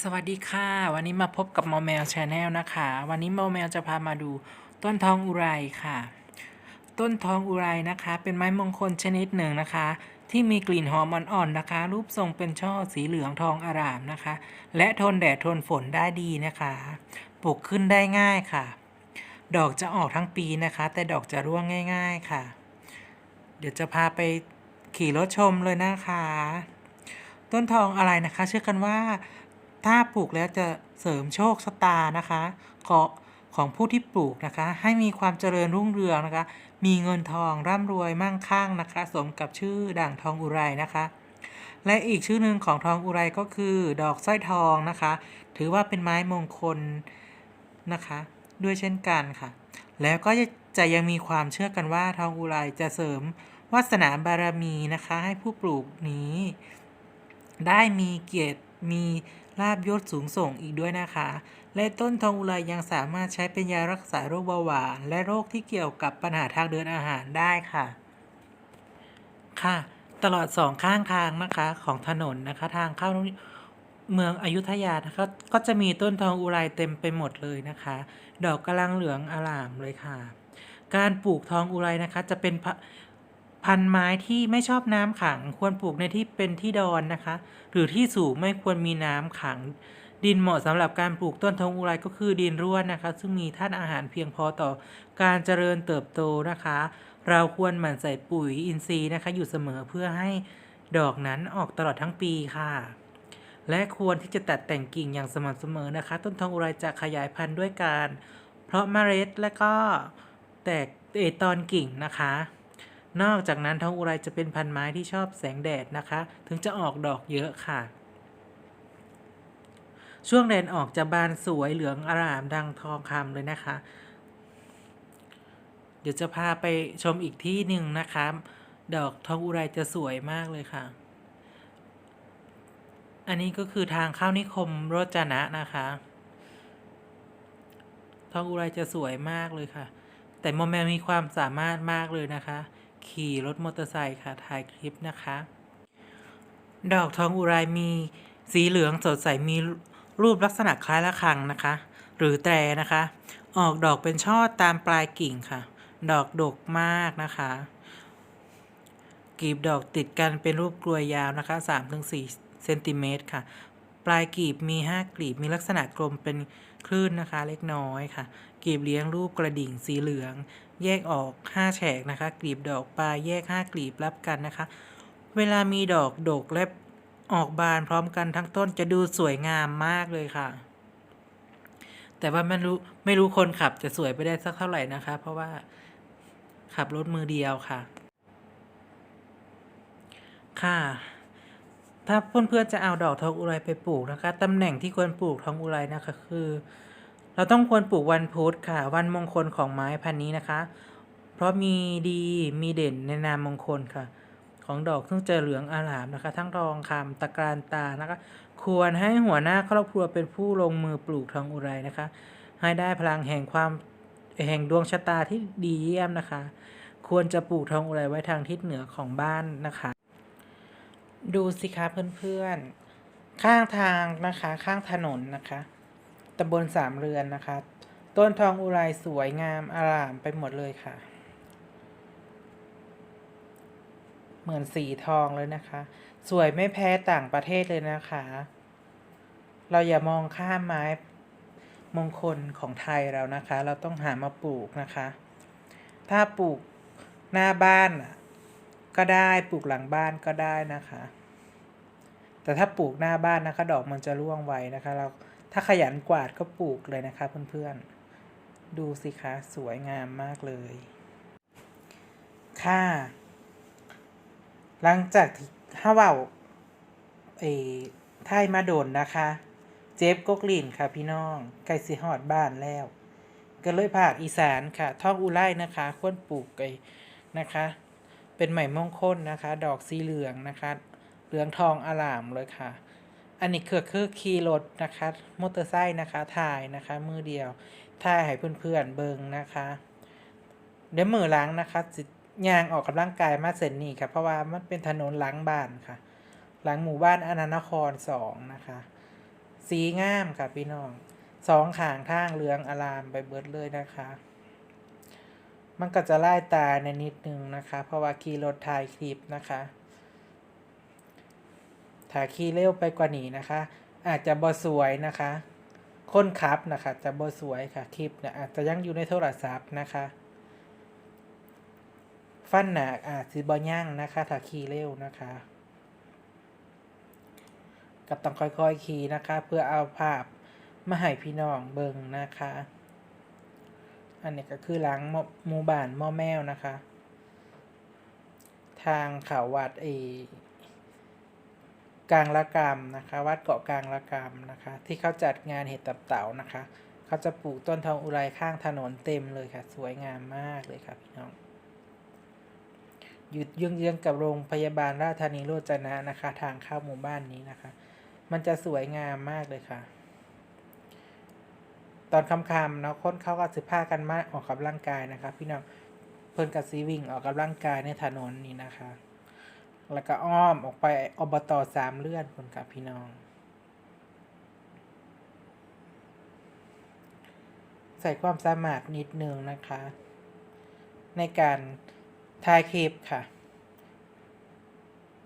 สวัสดีค่ะ วันนี้มาพบกับมอแมวชาแนลนะคะ วันนี้มอแมวจะพามาดูต้นทองอุไรค่ะ ต้นทองอุไรนะคะ เป็นไม้มงคลชนิดหนึ่งนะคะ ที่มีกลิ่นหอมอ่อนๆนะคะ รูปทรงเป็นช่อสีเหลืองทองอารามนะคะ และทนแดดทนฝนได้ดีนะคะปลูกขึ้นได้ง่ายค่ะ ดอกจะออกทั้งปีนะคะ แต่ดอกจะร่วงง่าย ๆค่ะ เดี๋ยวจะพาไปขี่รถชมเลยนะคะ ต้นทองอะไรนะคะ เชื่อกันว่า ถ้าปลูกแล้วจะเสริมโชคชะตานะคะของของผู้ที่ปลูกนะคะ ให้มีความเจริญรุ่งเรืองนะคะ มีเงินทองร่ำรวยมั่งคั่งนะคะ สมกับชื่อด่างทองอุไรนะคะ และอีกชื่อหนึ่งของทองอุไรก็คือ ดอกสร้อยทองนะคะ ถือว่าเป็นไม้มงคลนะคะ ด้วยเช่นกันค่ะ แล้วก็จะยังมีความเชื่อกันว่าทองอุไรจะเสริมวาสนาบารมีนะคะ ให้ผู้ปลูกนี้ ได้มีเกียรติมี ลาบยศสูงส่งอีกด้วยนะคะ และต้นทองอุไรยังสามารถใช้เป็นยารักษาโรคเบาหวานและโรคที่เกี่ยวกับปัญหาทางเดินอาหารได้ค่ะ ค่ะ ตลอดสองข้างทางนะคะของถนนนะคะทางเข้าเมืองอยุธยานะคะก็จะมีต้นทองอุไรเต็มไปหมดเลยนะคะ ดอกกำลังเหลืองอลามเลยค่ะ การปลูกทองอุไรนะคะจะเป็น พันธุ์ไม้ที่ไม่ชอบน้ำขัง ควรปลูกในที่เป็นที่ดอนนะคะ หรือที่สูงไม่ควรมีน้ำขัง ดินเหมาะสำหรับการปลูกต้นทงอุไรก็คือดินร่วนนะคะ ซึ่งมีธาตุอาหารเพียงพอต่อการเจริญเติบโตนะคะ เราควรหมั่นใส่ปุ๋ยอินทรีย์นะคะ อยู่เสมอเพื่อให้ดอกนั้นออกตลอดทั้งปีค่ะ และควรที่จะตัดแต่งกิ่งอย่างสม่ำเสมอนะคะ ต้นทองอุไรจะขยายพันธุ์ด้วยการ เพราะเมล็ดและก็แตกเออตอนกิ่งนะคะ นอกจากนั้นทองอุไรจะเป็นพันไม้ที่ชอบแสงแดดนะคะ ถึงจะออกดอกเยอะค่ะ ช่วงแดดออกจะบานสวยเหลืองอร่ามดังทองคำเลยนะคะ เดี๋ยวจะพาไปชมอีกที่หนึ่งนะคะ ดอกทองอุไรจะสวยมากเลยค่ะ อันนี้ก็คือทางเข้านิคมโรจนะนะคะทองอุไรจะสวยมากเลยค่ะ แต่โมแมวมีความสามารถมากเลยนะคะ ขี่รถมอเตอร์ไซค์ค่ะถ่ายคลิปนะคะ ดอกทองอุไรมีสีเหลืองสดใสมีรูปลักษณะคล้ายระฆังนะคะ หรือแตรนะคะ ออกดอกเป็นช่อตามปลายกิ่งค่ะ ดอกดกมากนะคะกลีบดอกติดกันเป็นรูปกลวยยาวนะคะ 3-4เซนติเมตรค่ะ ปลายกลีบมี 5กลีบมีลักษณะกลมเป็น คลื่นนะคะเล็กน้อยค่ะกลีบเลี้ยงรูปกระดิ่งสีเหลือง แยกออก 5 แฉกนะคะกลีบดอกปลายแยก 5 กลีบรับกันนะคะ เวลามีดอกดกและออกบานพร้อมกันทั้งต้นจะดูสวยงามมากเลยค่ะ แต่ว่าไม่รู้ไม่รู้คนขับจะสวยไปได้สักเท่าไหร่นะคะ เพราะว่าขับรถมือเดียวค่ะ ค่ะ ถ้าเพื่อนๆจะเอาดอกทองอุไรไปปลูกนะคะตำแหน่งที่ควรปลูกทองอุไรนะคะคือ เราต้องควรปลูกวันพุธค่ะ วันมงคลของไม้พันนี้นะคะ เพราะมีดีมีเด่นในนามมงคลค่ะ ของดอกซึ่งจะเหลืองอารามนะคะ ทั้งทองคำตะการตานะคะ ควรให้หัวหน้าครอบครัวเป็นผู้ลงมือปลูกทองอุไรนะคะ ให้ได้พลังแห่งความแห่งดวงชะตาที่ดีเยี่ยมนะคะ ควรจะปลูกทองอุไรไว้ทางทิศเหนือของบ้านนะคะ ดูสิคะเพื่อนๆ ข้างทางนะคะ ข้างถนนนะคะตำบลสามเรือนนะคะ ต้นทองอุไรสวยงามอารามไปหมดเลยค่ะ เหมือนสีทองเลยนะคะ สวยไม่แพ้ต่างประเทศเลยนะคะ เราอย่ามองข้ามไม้มงคลของไทยเรานะคะ เราต้องหามาปลูกนะคะ ถ้าปลูกหน้าบ้านน่ะ ก็ได้ปลูกหลังบ้านก็ได้นะคะ แต่ถ้าปลูกหน้าบ้านนะคะ ดอกมันจะร่วงไวนะคะเราถ้าขยันกวาดก็ปลูกเลยนะคะเพื่อนๆ ดูสิคะสวยงามมากเลย ค่ะ หลังจากที่ห้าเว่าเอไทยมาโดนนะคะ เจฟกกลินค่ะพี่น้องไก่สิหอดบ้านแล้วก็เลยภาคอีสานค่ะ ท่องอุไลนะคะ ควรปลูกไก่นะคะ เป็นไหมมงคลนะคะ ดอกสีเหลืองนะคะ เหลืองทองอลามเลยค่ะ อันนี้คือคือขี่รถนะคะมอเตอร์ไซค์นะคะถ่ายนะคะมือเดียวถ่ายให้เพื่อนๆเบิงนะคะ เดี๋ยวมือล้างนะคะยางออกกำลังกายมาเสร็จนี่ค่ะ เพราะว่ามันเป็นถนนหล้างบ้านค่ะ หลังหมู่บ้านอนันตนครสองนะคะ สีงามค่ะพี่น้องสองขางทางเหลืองอลามไปเบิดเลยนะคะ มันก็จะไล่ตาในนิดนึงนะคะ เพราะว่าขี่รถถ่ายคลิปนะคะถ้าขี่เร็วไปกว่านี้นะคะ อาจจะบ่สวยนะคะคนขับนะคะจะบ่สวยค่ะคลิปเนี่ยอาจจะยังอยู่ในโทรศัพท์นะคะ ฟันหนักอาจสิบ่ย่างนะคะถ้าขี่เร็วนะคะก็ต้องค่อยๆขี่นะคะ เพื่อเอาภาพมาให้พี่น้องเบิ่งนะคะ อันนี้ก็คือหลังหมหมู่บ้านมอแมวนะคะ ทางเขาวัดเอกลางละกรรมนะคะ วัดเกาะกลางละกรรมนะคะ ที่เขาจัดงานเห็ดตับเต่านะคะ เขาจะปลูกต้นทองอุไรข้างถนนเต็มเลยค่ะ สวยงามมากเลยค่ะพี่น้องหยุดเยื้องๆกับโรงพยาบาลราชธานีโรจนะนะคะ ทางเข้าหมู่บ้านนี้นะคะ มันจะสวยงามมากเลยค่ะ ตอนค่ำๆเนาะคนเขาก็สิพากันมาออกกำลังกายนะคะพี่น้องเพิ่นกับซีวิ่งออกกำลังกายในถนนนี้นะคะ แล้วก็อ้อมออกไปอบตสามเลื่อนคนกับพี่น้องใส่ความสามารถนิดนึงนะคะ ในการถ่ายคลิปค่ะ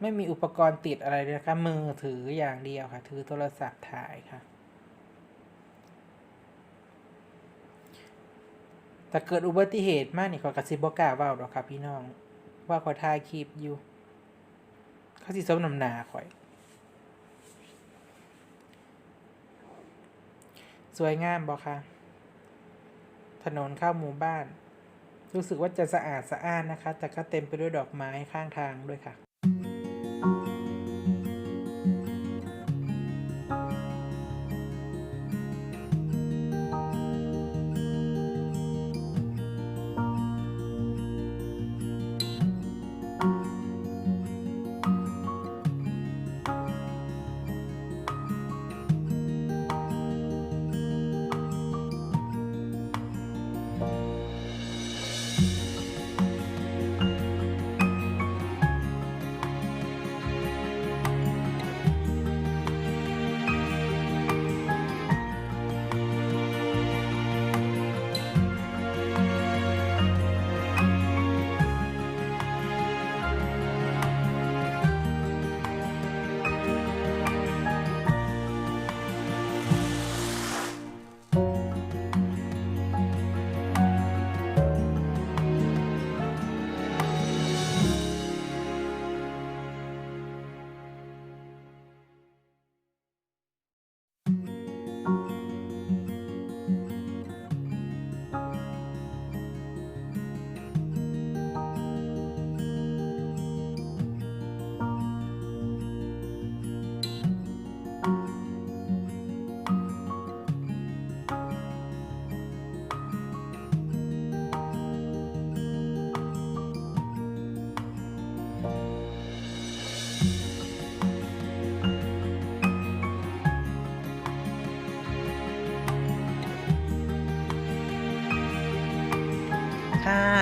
ไม่มีอุปกรณ์ติดอะไรเลยนะคะ มือถืออย่างเดียวค่ะ ถือโทรศัพท์ถ่ายค่ะ แต่เกิดอุบัติเหตุมากนี่ขอกระซิบบอกล้าว่าหรอกครับพี่น้อง ว่าขอยถ่ายคลิปอยู่ เขาสิสมนำหนาข่อย สวยงามบอคะถนนเข้าหมู่บ้าน รู้สึกว่าจะสะอาดสะอ้านนะคะ แต่ก็เต็มไปด้วยดอกไม้ข้างทางด้วยค่ะ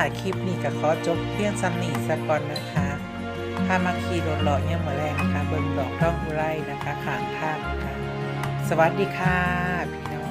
ค่ะคลิปนี้ก็ขอจบเพียงสันนี้สักก่อนนะคะพามาขี่รถหล่อเนี่ยามมาแรงนะคะ เบิ่งดอกต้องอุไรนะคะขางทางนะคะ สวัสดีค่ะพี่